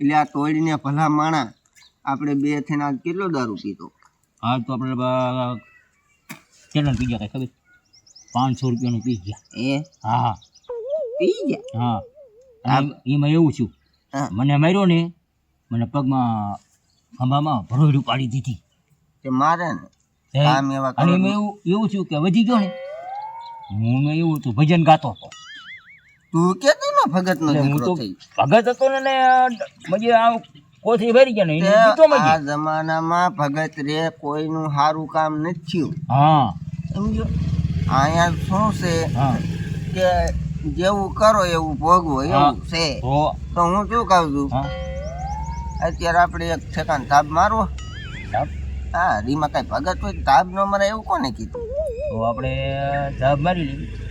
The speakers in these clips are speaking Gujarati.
એટલે આ તોડીને ભલા માણા આપણે બે થઈને આજ કેટલો દારૂ પીધો? હાલ તો આપણે કેટલા પી ગયા ખબર? પાંચસો રૂપિયાનું પી ગયા. એ? હા હા. પી ગયા? હા. એમાં એવું છું. મને માર્યો ને મને પગમાં ખંભામાં ભરોડું પાડી દીધી. તે મારે ને? કામ એવા અને એમાં એવું એવું છું કે વધી ગયો ને હું મેં એવું હતું ભજન ગાતો હતો. તું કેતો ને ભગત નો દીકરો થઈ? ભગત હતો ને ને મજે આમ કોથી ભરી ગયો ને? આ જમાનામાં ભગત રે કોઈનું સારું કામ નથી થયું. હા. સમજો? અહીંયા શું છે? કે જેવું કરો એવું ભોગવો એવું છે. તો? તો હું શું કહું છું? અત્યારે આપણે એક ઠેકાણ તાપ મારવો. હા રીમાં કઈ ભગત હોય તાપ ન મરે એવું કોને કીધું? તો આપણે તાપ મારી લીધી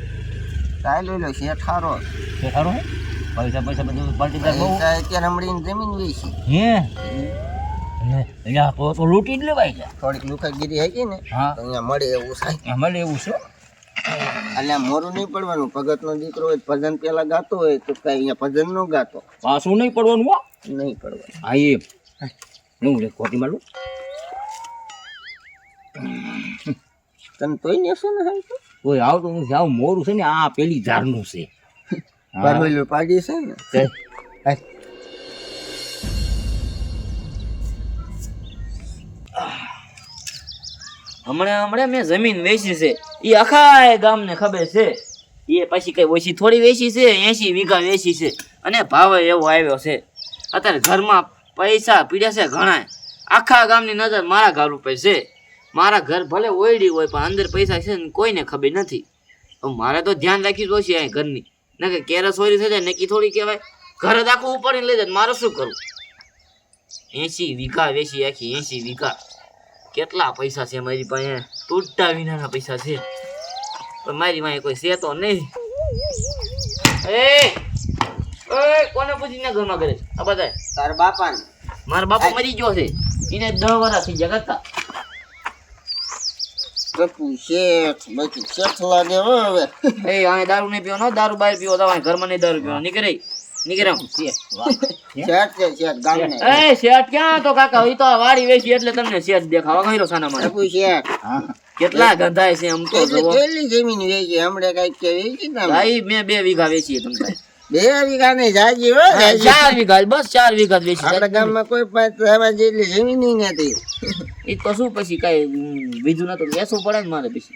ચાલ લો શેઠારો. તે થારો હે? પૈસા પૈસા બધું પાટીદાર બહુ? અત્યારે મળીને જમીન વેચી હે? એટલે તો તો લૂંટી જ લેવાય છે. થોડીક લુકાગીરી હતી ને હા. અહીંયા મળે એવું થાય. મળે એવું છે? એટલે મોરું નહીં પડવાનું. ભગત નો દીકરો હોય ભજન પેલા ગાતો હોય તો કઈ અહીંયા ભજન નો ગાતો. પાછું નહીં પડવાનું હો. નહીં પડવાનું. હા એ. હું લે કોટી મારું. તને તોય ને શું ને કોઈ આવતો નથી. આવું મોરું છે ને આ પેલી ઝાડનું છે. પાડી છે ને? હમણાં હમણાં મેં જમીન વેચી છે. એ આખા ગામને ખબર છે? એ પછી કઈ ઓછી થોડી વેચી છે? એસી વીઘા વેચી છે. અને ભાવ એવો આવ્યો છે. અત્યારે ઘરમાં પૈસા પીડ્યા છે ઘણા આખા ગામની નજર મારા ઘર ઉપર છે. મારા ઘર ભલે ઓયડી હોય પણ અંદર પૈસા છે ને કોઈને ખબર નથી. મારે તો ધ્યાન રાખી જોશે અહીં ઘરની. ના કે કેરા ઓરી થઈ જાય નક્કી થોડી કહેવાય. ઘર જ આખું ઉપાડીને લઈ જાય મારે શું કરવું? એસી વીઘા વેસી આખી એસી વીઘા. કેટલા પૈસા છે મારી પાસે? તૂટતા વિનાના પૈસા છે. પણ મારી પાસે કોઈ છે તો નહીં. એ એ કોને પૂછીને ઘરમાં કરે આ બધા તાર બાપા મારા બાપા મરી ગયો છે. એને દસ વર્ષ થઈ ગયા કરતા બાપુ શેઠ બાકી શેઠ લાગે હવે એ આ દારૂ નહીં પીવો દારૂ બહાર પીવો તમારે ઘરમાં નહીં દારૂ પીવો નીકળે. નીકળે શેઠ. છે શેઠ ગામને? એ શેઠ ક્યાં તો કાકા એ તો વાડી વેચી એટલે તમને શેઠ દેખાવા ગયો સાના મને બાપુ શેઠ? કેટલા ગંધાય છે આમ તો જુઓ. કેટલી જમીન વેચી હમણાં કંઈક કે વેચી ને ભાઈ મેં બે વીઘા વેચી તમને. બે વીઘા નહીં જાજી હો ચાર વીઘા બસ ચાર વીઘા વેચી આપણા ગામમાં કોઈ પાંચ જેટલી જમીન નથી. એ તો શું પછી કઈ બીજું નતું બેસવું પડે ને મારે પછી.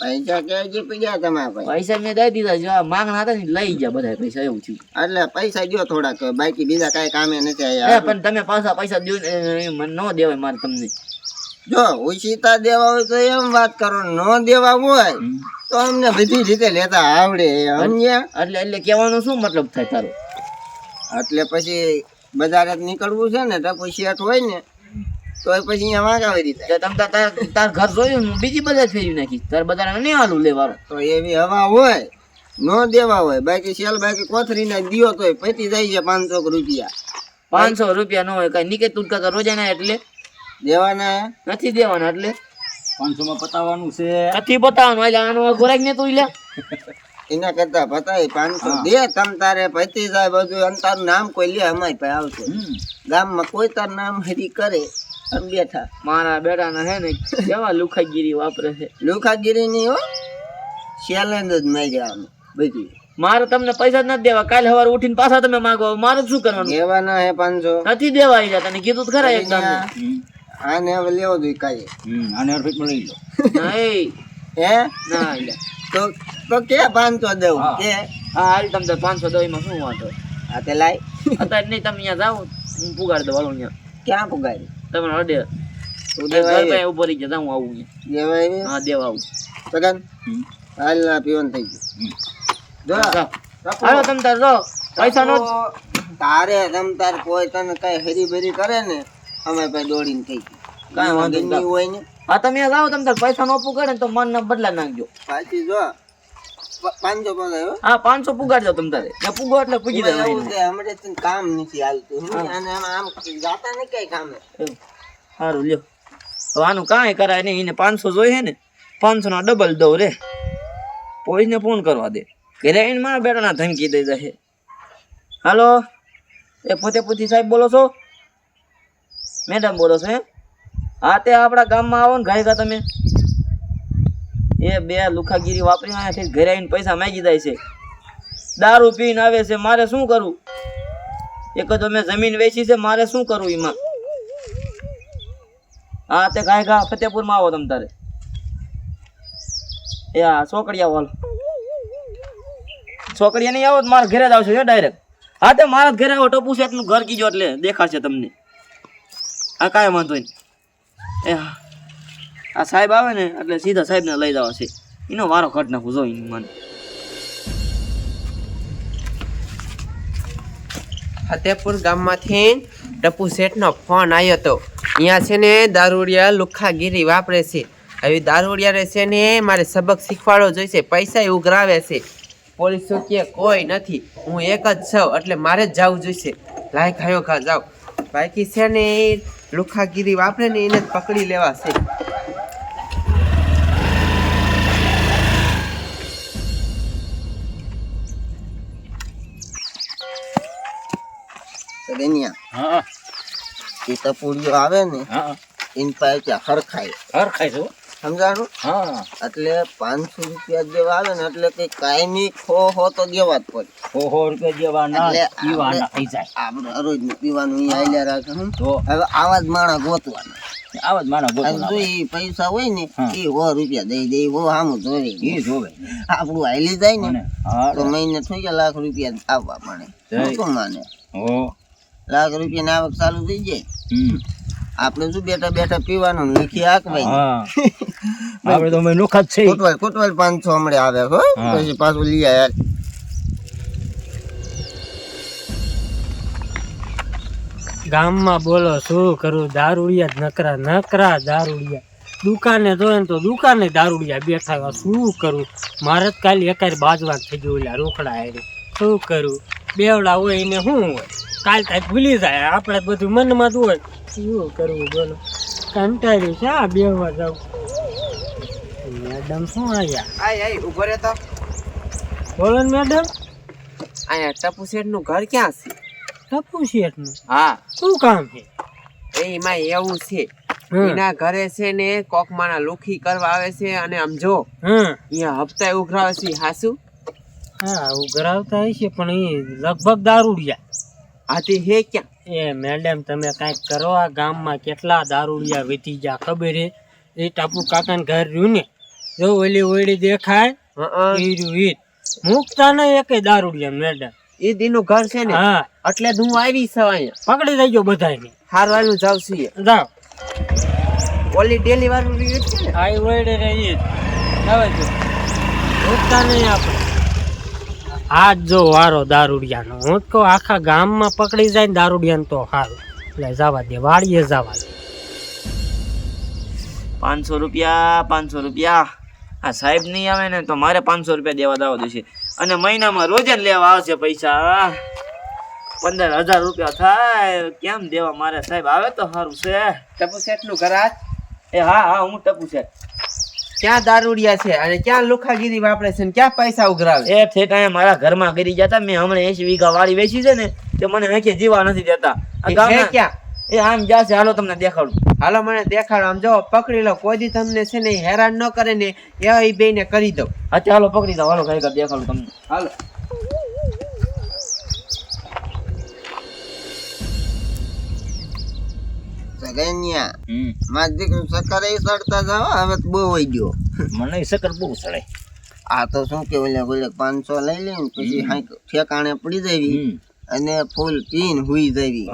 પૈસા ક્યાંય પીડ્યા તમારા પાસે પૈસા મેં દઈ દીધા જો માંગણા હતા ને લઈ ગયા બધા પૈસા એવું થયું. એટલે પૈસા ગયો થોડાક બાકી બીજા કઈ કામે નથી પણ તમે પાછા પૈસા દો ને, મને ન દેવાય મારે તમને. જો ઉછીતા દેવા હોય તો એમ વાત કરો ન દેવા હોય તો અમને બધી રીતે લેતા આવડે સમજ્યા? એટલે એટલે કહેવાનો શું મતલબ થાય તારો? એટલે પછી બજારે નીકળવું છે ને તો પછી શેઠ હોય ને તો એ પછી અહીંયા આવી રીતે તો તમ તાર તાર- ઘર જોયું હું બીજી બધા ફેરવી નાખી. તાર બધા નહીં હાલું લેવાનું. તો એવી હવા હોય ન દેવા હોય બાકી સેલ બાકી કોથરી ના દિયો તોય પતી જાય છે પાંચસો રૂપિયા. પાંચસો રૂપિયા ન હોય કઈ નીકે તું કાકા રોજાના એટલે? દેવાના? નથી દેવાના એટલે? પાંચસો માં પતાવવાનું છે. નથી પતાવવાનું એટલે આનો ખોરાક ને તું લે એના કરતા પતાય પાંચસો. દે તમ તારે પતી જાય બધું. અને તારું નામ કોઈ લે અમારી પાસે આવશે. ગામમાં કોઈ તાર નામ હરી કરે. બેઠા મારા બેટાના હે ને કેવા લુખાગીરી વાપરે છે? લુખાગીરી ની હો ચેલેન્જ જ માર્યા અમે બધી. મારે તમને પૈસા જ નથી દેવા કાલે સવારે ઉઠીને પાછા તમે માંગો મારે શું કરવાનું? દેવાના હે પાંચસો. નથી દેવા આવી તને કીધું તો ખરા એક આને હવે લેવો જોઈએ કાઈ. આને અડફેટમાં લઈ લો. નહીં. હે? ના તો તો કે પાંચસો દેવું કે? હા હાલ તમને પાંચસો દો એમાં શું વાંધો? આ તે લાય. અત્યારે નહીં તમે અહીંયા જાઓ હું પુગાડી દઉં હાલો અહીંયા. ક્યાં પુગાડી? તમે અડે ઉદય ઊભો રહી જાય હું આવું. આવી હા દેવા આવું. સગન હાલ ના પીવન થઈ ગયું. જો હાલો તમ તાર જો પૈસા નો તારે તમ તાર કોઈ તને કઈ હરીબરી કરે ને અમે પછી દોડીને થઈ ગયું. કાંઈ વાંધો નહીં. હોય ને. હા તમે જાઓ તમે તાર પૈસા નો પુગાડે ને તો મન ના બદલા નાખજો. પાછી જો. પ- પાંચસો પગાર હા પાંચસો પુગાડી દો તમે તારે. પુગો એટલે પૂજી હમણાં તને કામ નથી હાલતું. અને આમ જાતા ને કઈ કામે. સારું લ્યો. હવે આનું કાંઈ કરાય નહીં. એને પાંચસો જોઈએ ને પાંચસો ના ડબલ દઉં રે. પોલીસને ફોન કરવા દે. ઘરે આવીને મારા બેટાના ધમકી દઈ જશે હાલો? એ પોતે સાહેબ બોલો છો? મેડમ બોલો છો હે હા તે આપણા ગામમાં આવો ને ગાયકા તમે. એ બે લુખાગીરી વાપરી અહીંયાથી ઘરે આવીને પૈસા માગી જાય છે. દારૂ પીને આવે છે, મારે શું કરવું એક તો મેં જમીન વેચી છે, મારે શું કરવું એમાં? હા તે ગાયકા ફતેપુરમાં આવો તમ તારે. એ હા ચોકડિયા વાલ ચોકડિયા નહીં આવો મારા ઘરે જ આવશે ડાયરેક્ટ હા તે મારા ઘરે આવો, ટપુ શેઠનું ઘર કીજો એટલે દેખાશે તમને. હા કાંઈ વાંધો નહીં. એ હા. આ સાહેબ આવે ને એટલે સીધા સાહેબને લઈ જવા છે. એનો વારો ઘટ નાખું જો એની મને. ફતેપુર ગામમાંથી ટપુ શેઠનો ફોન આવ્યો હતો અહીંયા છે ને દારૂડિયા લુખાગીરી વાપરે છે. હવે દારૂડિયા છે ને મારે સબક શીખવાડવો જોઈશે પૈસા ઉઘરાવે છે. પોલીસ કે કોઈ નથી. હું એક જ છું, એટલે મારે જ જવું જોઈશે. લાયક ખાયો ખા જાવ બાકી છે ને લુખાગીરી વાપરે ને એને જ પકડી લેવા છે. સગનિયા હા એ ટપુડીઓ આવે ને હા એની પાસે હરખાય. ઘર ખાઈ છો સમજાણું? હા એટલે પાંચસો રૂપિયા જેવા આવે ને એટલે કઈ કાયમી ખો હો તો દેવા જ પડે. ખો હો રૂપિયા જેવા ના એટલે પીવાના થઈ જાય. આપણે હરોજ પીવાનું ઈ આયલા રાખે. તો? હવે આવા જ માણા ગોતવાના. આવા જ જો ઈ પૈસા હોય ને એ હો રૂપિયા દઈ દઈ હો આમ જોવે. એ જોવે. આપણું હાલી જાય ને તો મહિને થઈ ગયા લાખ રૂપિયા આવવા પડે. શું માને? લાખ રૂપિયા ની આવક ચાલુ થઈ જાય. આપણે શું બેઠા બેઠા પીવાનું લખી હા. આપણે તો અમે નોખા છે કોટવાલ કોટવાલ પાંચસો હમણે આવે હો. પછી પાછું લઈ આવ્યા ગામમાં બોલો શું કરું? દારૂડિયા નકરા નકરા દારૂડિયા. દુકાને જોઈએ ને તો દુકાને દારૂડિયા બેઠા હોય. શું કરું? મારે જ કાલે એકાદ બાજવા થઈ ગયું ઓલા રોકડા હારે. શું કરું? બેવડા હોય એને શું હોય? કાલ કાંઈ ભૂલી જાય. આપણે બધું મનમાં જ હોય. શું કરવું બોલો? કંટાળ્યું છે આ બેહવા જાવ. મેડમ શું આવ્યા આય આય ઊભો રહે તો બોલો ને મેડમ. આયા ટપુ શેઠનું ઘર ક્યાં છે? ટપુ શેઠનું? હા. શું કામ છે? એમાં એવું છે. એના ઘરે છે ને કોક માણા લુખી કરવા આવે છે અને આમ જો હમ. અહીંયા હપ્તા ઉઘરાવે છે. હાસુ? હા ઉઘરાવતા હશે પણ એ લગભગ દારૂડિયા. હાથી હે ક્યાં? એ મેડમ તમે કાંઈક કરો આ ગામમાં કેટલા દારૂડિયા વીતી ગયા ખબર હે? એ ટાપુ કાકાને ઘર રહ્યું ને જો ઓલી ઓળી દેખાય હં, એ રહ્યું ઈ. જ. મૂકતા નહીં એકે દારૂડિયા મેડમ. એ દીનું ઘર છે ને? હા. એટલે હું આવી છું અહીંયા. પકડી દેજો બધાને હારવાનું જાવ છીએ. જાવ ઓલી ડેલી વાળું રહ્યું છે ને? આ ઓળી રે ઈ જ. જો. મૂકતા નહીં આપણે. આજ જો વારો દારૂડિયાનો. હું તો આખા ગામમાં પકડી જાય ને દારૂડિયાને તો હાલ. એટલે જવા દે વાળીએ જવા દે. પાંચસો રૂપિયા પાંચસો રૂપિયા. આ સાહેબ નહીં આવે ને તો મારે પાંચસો રૂપિયા દેવા દાવા દેશે અને મહિનામાં રોજ જ લેવા આવશે પૈસા. પંદર હજાર રૂપિયા થાય. કેમ દેવા મારે? સાહેબ આવે તો સારું છે. ટપુ શેઠનું ઘર આજ? એ હા હા હું ટપુ છે ક્યાં દારૂડિયા છે અને ક્યાં લુખાગીરી વાપરે છે ને ક્યાં પૈસા ઉઘરાવે? એ ઠેકાણે મારા ઘરમાં ગરી જતા મેં હમણાં એસી વીઘા વાળી વેચી છે ને તે મને આંખે જીવા નથી દેતા. ક્યાં? એ આમ જાશે હાલો તમને દેખાડું. હાલો મને દેખાડો. આમ જો પકડી લો. કોઈ દી તમને છે ને હેરાન ન કરે ને એ બે ને કરી દો હા હાલો પકડી દો હાલો ઘરે દેખાડું તમને. હાલો. સગનિયા હમ. માર દીકરું સકર એ સડતા જાવ હવે તો બહુ વહી ગયો. મને સકર બહુ સડે. આ તો શું કે ઓલે ઓલે પાંચસો લઈ લઈને પછી ઠેકાણે પડી જવી અને ફૂલ પીન હુઈ જવી.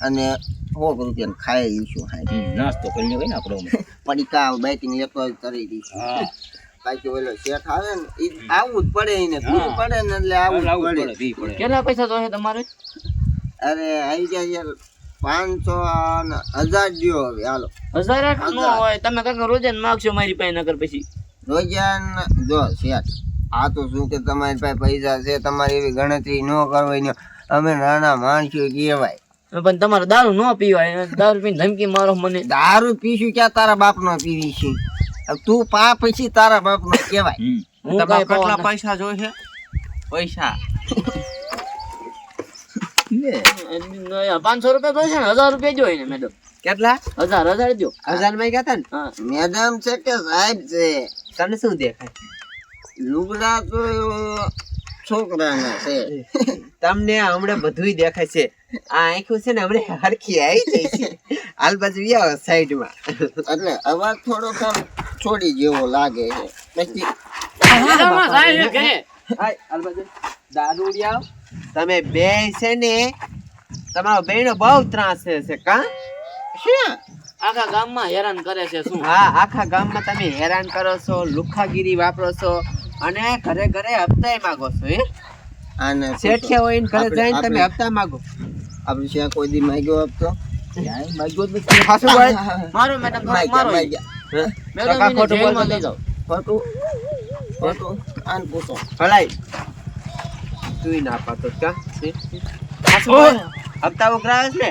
અને રૂપિયા ખાઈ લઈશું નાસ્તો કરી લેવાય ને આપણે પડીકા બેટિંગ લેતો હોય કરી દઈશું. બાકી ઓલો શેઠ આવે ને ઈ આવવું જ પડે એને હા. પડે ને એટલે આવું જ પડે. કેટલા પૈસા તમારે? અરે આવી ગયા યાર પાંચસો ને હજાર દ્યો હવે હાલો. હજાર આઠ નો હોય તમે કાંઈક રોજ જ માગશો મારી પાસે નગર પછી. રોજાન જો શેઠ આ તો શું કે તમારી પાસે પૈસા છે તમારી એવી ગણતરી ન કરવાની અમે નાના માણસો કહેવાય. પણ તમારે દારૂ ન પીવાય દારૂ પીને ધમકી મારો મને. દારૂ પીશું ક્યાં તારા બાપનો પીવી છે? તું પા પછી તારા બાપનો કહેવાય. કેવાય તમારે કેટલા પૈસા જોઈશે પૈસા. પાંચસો રૂપિયા તો છે ને હજાર રૂપિયા જોઈ ને મેડમ કેટલા હજાર હજાર દો હજારમાં ગયા તા ને મેડમ છે કે સાહેબ છે તને શું દેખાય લુગડા તો છોકરાના છે તમને હમણાં બધુંય દેખાય છે આ આંખું છે ને હમણાં હરખી આવી જાય છે હાલ બાજુ આવો સાઈડમાં એટલે અવાજ થોડો આમ છોડી જેવો લાગે છે પછી મેડમ, આ સાહેબ છે ઘરે. હાય, હાલ બાજુ દારૂડિયા તમે બે છે ને તમારો બેનો બહુ ત્રાસ છે કા? શું આખા ગામમાં હેરાન કરે છે શું? હા આખા ગામમાં તમે હેરાન કરો છો લુખાગીરી વાપરો છો અને ઘરે ઘરે હપ્તા માગો છો એ અને શેઠિયા હોય ને ઘરે જઈને તમે હપ્તા માગો. આપણે ત્યાં કોઈ દી માગ્યો હપ્તો. મારો મેડમ મારો? મેડમ ખોટું ખોટું? ખોટું? આને પૂછો. ભલાઈ. તુંય ના પાતો કા. હપ્તા ઉઘરાવે છે?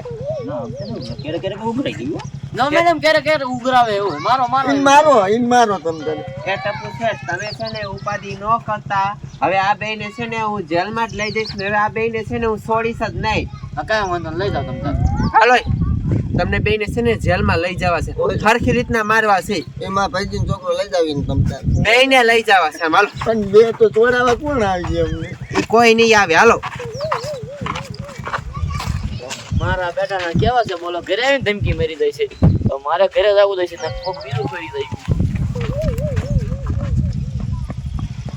ક્યારેક ક્યારેક ઉભરાઈ ગયું. ના મેડમ ક્યારે ક્યારે ઉઘરાવે એવું. મારો મારો. ઈન મારો ઈન મારો તમ તને. એ ટપુ છે તમે છે ને ઉપાધિ ન કરતા. હવે આ બેને છે ને હું જેલમાં જ લઈ જઈશ ને હવે આ બેને છે ને હું છોડીશ જ નહીં. હા, કાંઈ વાંધો લઈ જાઓ તમે. હાલો તમને બેને છે ને જેલમાં લઈ જવા છે. સરખી રીતના મારવા છે. એમાં ભાઈજીનો છોકરો લઈ જાવીને તમ તાર. બેને લઈ જવા છે માલ પણ બે તો ચોરાવા કોણ આવી અમને? ઈ કોઈ નહીં આવે. હાલો. મારા બેટાના કેવા છે? બોલો, ઘરે ધમકી મારી દે છે. તો મારે ઘરે જવું દે છે કોક બીજું કરી દઈ